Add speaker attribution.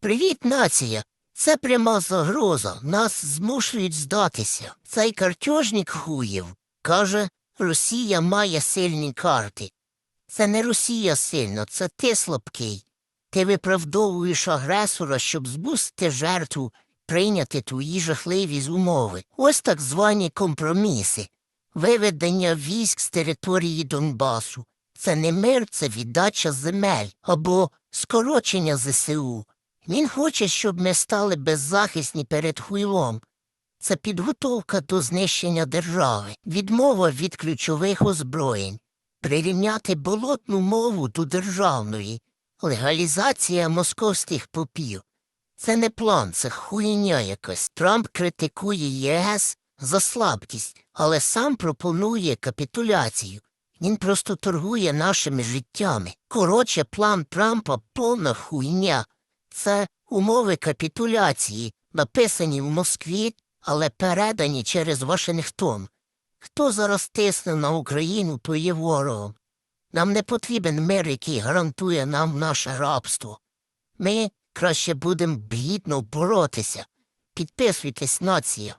Speaker 1: Привіт, нація! Це пряма загроза. Нас змушують здатися. Цей картежник хуєв каже, Росія має сильні карти. Це не Росія сильно, це ти слабкий. Ти виправдовуєш агресора, щоб змусити жертву прийняти твої жахливі умови. Ось так звані компроміси. Виведення військ з території Донбасу. Це не мир, це віддача земель або скорочення ЗСУ. Він хоче, щоб ми стали беззахисні перед хуйлом. Це підготовка до знищення держави, відмова від ключових озброєнь, прирівняти болотну мову до державної, легалізація московських попів. Це не план, це хуйня якась. Трамп критикує ЄС за слабкість, але сам пропонує капітуляцію. Він просто торгує нашими життями. Коротше, план Трампа повна хуйня. Це умови капітуляції, написані в Москві, але передані через Вашингтон. Хто зараз тисне на Україну, то є ворогом. Нам не потрібен мир, який гарантує нам наше рабство. Ми краще будемо бідно боротися. Підписуйтесь, нація.